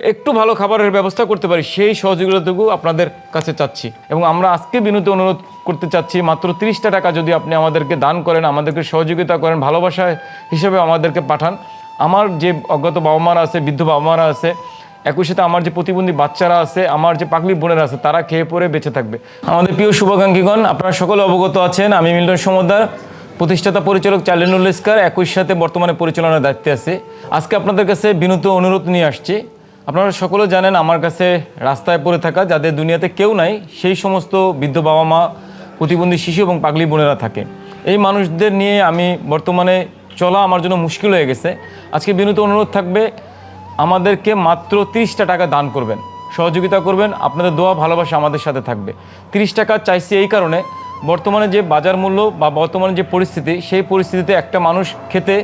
একটু ভালো খাবারের ব্যবস্থা করতে পারি, সেই সহযোগিতাটুকু আপনাদের কাছে চাচ্ছি। এবং আমরা আজকে বিনীত অনুরোধ করতে চাচ্ছি, মাত্র তিরিশটা টাকা যদি আপনি আমাদেরকে দান করেন, আমাদেরকে সহযোগিতা করেন, ভালোবাসা হিসেবে আমাদেরকে পাঠান। আমার যে অজ্ঞাত বাবা মারা আছে, বৃদ্ধ বাবা মারা আছে, একই সাথে আমার যে প্রতিবন্ধী বাচ্চারা আছে, আমার যে পাগলি বোনেরা আছে, তারা খেয়ে পরে বেঁচে থাকবে। আমাদের প্রিয় শুভাকাঙ্ক্ষীগণ, আপনারা সকলে অবগত আছেন, আমি মিল্টন সমদ্দার, প্রতিষ্ঠাতা পরিচালক চালিনুল ইস্কার, একই সাথে বর্তমানে পরিচালনার দায়িত্বে আছে। আজকে আপনাদের কাছে বিনীত অনুরোধ নিয়ে আসছি। আপনারা সকলে জানেন আমার কাছে রাস্তায় পড়ে থাকা, যাদের দুনিয়াতে কেউ নাই, সেই সমস্ত বৃদ্ধ বাবা মা প্রতিবন্ধী শিশু এবং পাগলি বোনেরা থাকে। এই মানুষদের নিয়ে আমি বর্তমানে চলা আমার জন্য মুশকিল হয়ে গেছে। আজকে বিনীত অনুরোধ থাকবে, আমাদেরকে মাত্র তিরিশটা টাকা দান করবেন। সহযোগিতা করবেন, আপনাদের দোয়া, ভালোবাসা আমাদের সাথে থাকবে। তিরিশ টাকা চাইছি এই কারণে, বর্তমানে যে বাজার মূল্য বা বর্তমানে যে পরিস্থিতি, সেই পরিস্থিতিতে একটা মানুষ খেতে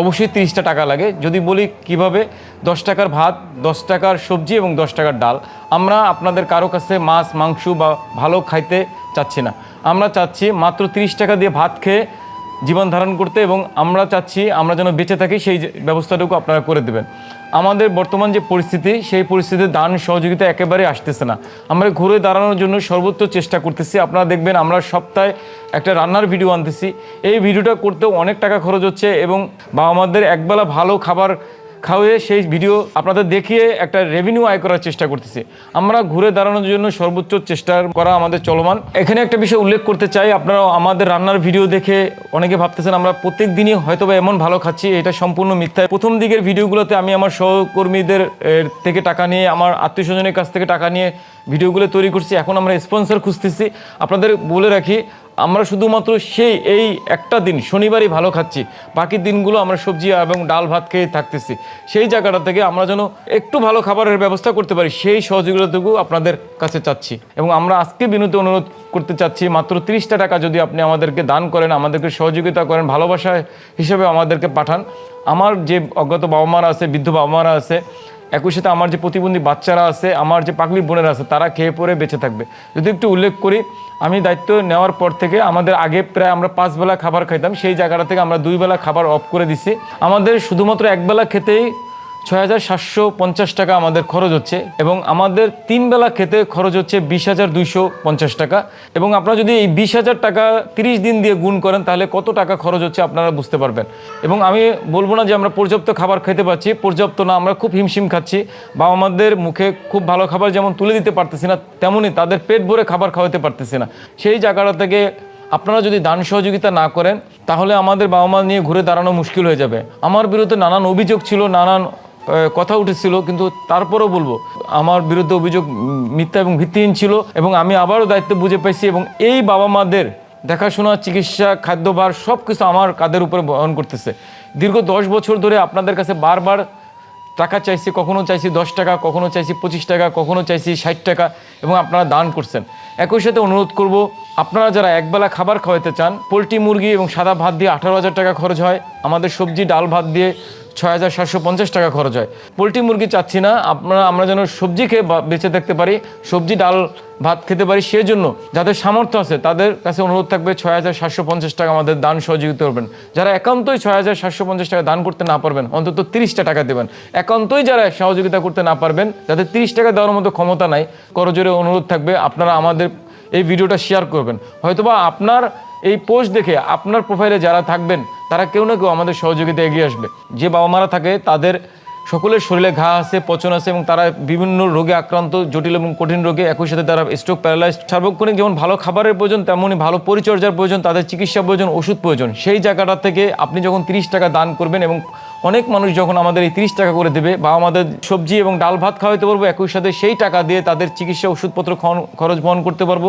অবশ্যই তিরিশটা টাকা লাগে। যদি বলি কীভাবে, দশ টাকার ভাত, দশ টাকার সবজি এবং দশ টাকার ডাল। আমরা আপনাদের কারও কাছে মাছ, মাংস বা ভালো খাইতে চাচ্ছি না। আমরা চাচ্ছি মাত্র তিরিশ টাকা দিয়ে ভাত খেয়ে জীবন ধারণ করতে এবং আমরা চাচ্ছি আমরা যেন বেঁচে থাকি, সেই ব্যবস্থাটুকু আপনারা করে দেবেন। আমাদের বর্তমান যে পরিস্থিতি, সেই পরিস্থিতিতে দান সহযোগিতা একেবারে আসতেছে না। আমরা ঘুরে দাঁড়ানোর জন্য সর্বোচ্চ চেষ্টা করতেছি। আপনারা দেখবেন আমরা সপ্তাহে একটা রান্নার ভিডিও আনতেছি। এই ভিডিওটা করতেও অনেক টাকা খরচ হচ্ছে এবং বাবা মাদের একবেলা ভালো খাবার খাওয়িয়ে সেই ভিডিও আপনাদের দেখিয়ে একটা রেভিনিউ আয় করার চেষ্টা করতেছি। আমরা ঘুরে দাঁড়ানোর জন্য সর্বোচ্চ চেষ্টা করা আমাদের চলমান। এখানে একটা বিষয় উল্লেখ করতে চাই আপনারা আমাদের রান্নার ভিডিও দেখে অনেকে ভাবতেছেন আমরা প্রত্যেক দিনই হয়তো এমন ভালো খাচ্ছি, এটা সম্পূর্ণ মিথ্যা। প্রথম দিকের ভিডিওগুলোতে আমি আমার সহকর্মীদের থেকে টাকা নিয়ে, আমার আত্মীয় স্বজনের কাছ থেকে টাকা নিয়ে ভিডিওগুলো তৈরি করছি। এখন আমরা স্পন্সর খুঁজতেছি। আপনাদের বলে রাখি আমরা শুধুমাত্র সেই, এই একটা দিন, শনিবারই ভালো খাচ্ছি। বাকি দিনগুলো আমরা সবজি এবং ডাল ভাত খেয়ে থাকতেছি। সেই জায়গাটা থেকে আমরা যেন একটু ভালো খাবারের ব্যবস্থা করতে পারি, সেই সহযোগিতাটুকু আপনাদের কাছে চাচ্ছি। এবং আমরা আজকে বিনীত অনুরোধ করতে চাচ্ছি, মাত্র তিরিশটা টাকা যদি আপনি আমাদেরকে দান করেন, আমাদেরকে সহযোগিতা করেন, ভালোবাসা হিসেবে আমাদেরকে পাঠান। আমার যে অজ্ঞাত বাবা মারা আছে, বৃদ্ধ বাবা মারা আছে একই সাথে আমার যে প্রতিবন্ধী বাচ্চারা আছে, আমার যে পাগলি বোনেরা আছে, তারা খেয়ে পরে বেঁচে থাকবে। যদি একটু উল্লেখ করি, আমি দায়িত্ব নেওয়ার পর থেকে আমাদের আগে প্রায় আমরা পাঁচবেলা খাবার খাইতাম, সেই জায়গাটা থেকে আমরা দুই বেলা খাবার অফ করে দিছি। আমাদের শুধুমাত্র একবেলা খেতেই ছয় হাজার সাতশো পঞ্চাশ টাকা আমাদের খরচ হচ্ছে এবং আমাদের তিন বেলা খেতে খরচ হচ্ছে বিশ হাজার দুইশো পঞ্চাশ টাকা এবং আপনারা যদি এই বিশ হাজার টাকা তিরিশ দিন দিয়ে গুণ করেন, তাহলে কত টাকা খরচ হচ্ছে আপনারা বুঝতে পারবেন। এবং আমি বলব না যে আমরা পর্যাপ্ত খাবার খেতে পাচ্ছি, পর্যাপ্ত না, আমরা খুব হিমশিম খাচ্ছি। বা আমাদের মুখে খুব ভালো খাবার যেমন তুলে দিতে পারতেছি না তেমনই তাদের পেট ভরে খাবার খাওয়াতে পারতেছি না। সেই জায়গাটা থেকে আপনারা যদি দান সহযোগিতা না করেন, তাহলে আমাদের বাবা মা নিয়ে ঘুরে দাঁড়ানো মুশকিল হয়ে যাবে। আমার বিরুদ্ধে নানান অভিযোগ ছিল, নানান কথা উঠেছিল, কিন্তু তারপরও বলব, আমার বিরুদ্ধে অভিযোগ মিথ্যা এবং ভিত্তিহীন ছিল এবং আমি আবারও দায়িত্ব বুঝে পাইছি এবং এই বাবা মাদের দেখাশোনা, চিকিৎসা, খাদ্যভার সব কিছু আমার কাদের উপরে বহন করতেছে। দীর্ঘ দশ বছর ধরে আপনাদের কাছে বারবার টাকা চাইছি, কখনো চাইছি দশ টাকা, কখনো চাইছি পঁচিশ টাকা, কখনো চাইছি ষাট টাকা এবং আপনারা দান করছেন। একই সাথে অনুরোধ করব, আপনারা যারা একবেলা খাবার খাওয়াতে চান, পোলট্রি, মুরগি এবং সাদা ভাত দিয়ে আঠারো হাজার টাকা খরচ হয়, আমাদের সবজি, ডাল, ভাত দিয়ে ছয় হাজার সাতশো পঞ্চাশ টাকা খরচ হয়। পোলট্রি মুরগি চাচ্ছি না, আপনারা, আমরা যেন সবজি খেয়ে বেঁচে থাকতে পারি, সবজি, ডাল, ভাত খেতে পারি সেজন্য যাদের সামর্থ্য আছে, তাদের কাছে অনুরোধ থাকবে ছয় হাজার সাতশো পঞ্চাশ টাকা আমাদের দান সহযোগিতা করবেন। যারা একান্তই ছয় হাজার সাতশো পঞ্চাশ টাকা দান করতে না পারবেন, অন্তত তিরিশটা টাকা দেবেন। একান্তই যারা সহযোগিতা করতে না পারবেন, যাদের তিরিশ টাকা দেওয়ার মতো ক্ষমতা নাই, করজোরে অনুরোধ থাকবে, আপনারা আমাদের এই ভিডিওটা শেয়ার করবেন। হয়তোবা আপনার এই পোস্ট দেখে আপনার প্রোফাইলে যারা থাকবেন তারা কেউ না কেউ আমাদের সহযোগিতা এগিয়ে আসবে। যে বাবা মারা থাকে, তাদের সকলের শরীরে ঘা আছে, পচন আছে এবং তারা বিভিন্ন রোগে আক্রান্ত, জটিল এবং কঠিন রোগে একই সাথে তারা স্ট্রোক প্যারালাইজ সার্বক্ষণিক যেমন ভালো খাবারের প্রয়োজন তেমনই ভালো পরিচর্যার প্রয়োজন, তাদের চিকিৎসা প্রয়োজন, ওষুধ প্রয়োজন। সেই জায়গাটা থেকে আপনি যখন তিরিশ টাকা দান করবেন এবং অনেক মানুষ যখন আমাদের এই তিরিশ টাকা করে দেবে বা আমাদের সবজি এবং ডাল ভাত খাওয়াইতে পারব, একই সাথে সেই টাকা দিয়ে তাদের চিকিৎসা ওষুধপত্র খরচ বহন করতে পারব।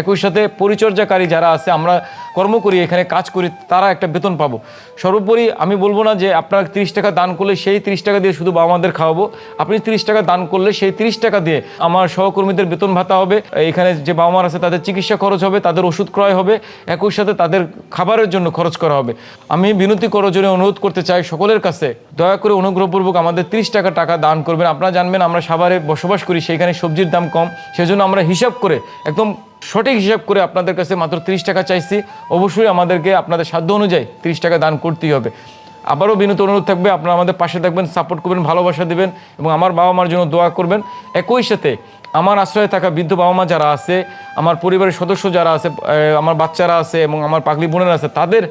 একই সাথে পরিচর্যাকারী যারা আছে, আমরা কর্ম করি, এখানে কাজ করি, তারা একটা বেতন পাবো। সর্বোপরি আমি বলব না যে আপনার তিরিশ টাকা দান করলে সেই তিরিশ টাকা দিয়ে শুধু বাবা মাদের খাওয়াবো। আপনি তিরিশ টাকা দান করলে সেই তিরিশ টাকা দিয়ে আমার সহকর্মীদের বেতন ভাতা হবে, এখানে যে বাবা মার আছে, তাদের চিকিৎসা খরচ হবে, তাদের ওষুধ ক্রয় হবে, একই সাথে তাদের খাবারের জন্য খরচ করা হবে। আমি বিনতি করার জন্য অনুরোধ করতে চাই সকলের কাছে। দয়া করে অনুগ্রহপূর্বক আমাদের তিরিশ টাকা টাকা দান করবেন। আপনারা জানবেন আমরা সাভারে বসবাস করি, সেইখানে সবজির দাম কম। সেজন্য আমরা হিসাব করে, একদম সঠিক হিসাব করে আপনাদের কাছে মাত্র তিরিশ টাকা চাইছি। অবশ্যই আমাদেরকে আপনাদের সাধ্য অনুযায়ী ত্রিশ টাকা দান করতেই হবে। আবারও বিনীত অনুরোধ থাকবে, আপনারা আমাদের পাশে থাকবেন, সাপোর্ট করবেন, ভালোবাসা দিবেন এবং আমার বাবা মার জন্য দোয়া করবেন। একই সাথে আমার আশ্রয়ে থাকা বৃদ্ধ বাবা মা যারা আছে, আমার পরিবারের সদস্য যারা আছে আমার বাচ্চারা আছে এবং আমার পাগলি বোনেরা আছে, তাদের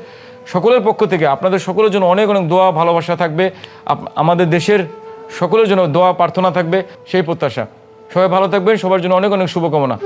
সকলের পক্ষ থেকে আপনাদের সকলের জন্য অনেক অনেক দোয়া, ভালোবাসা থাকবে। আমাদের দেশের সকলের জন্য দোয়া, প্রার্থনা থাকবে, সেই প্রত্যাশা। সবাই ভালো থাকবেন, সবার জন্য অনেক অনেক শুভকামনা।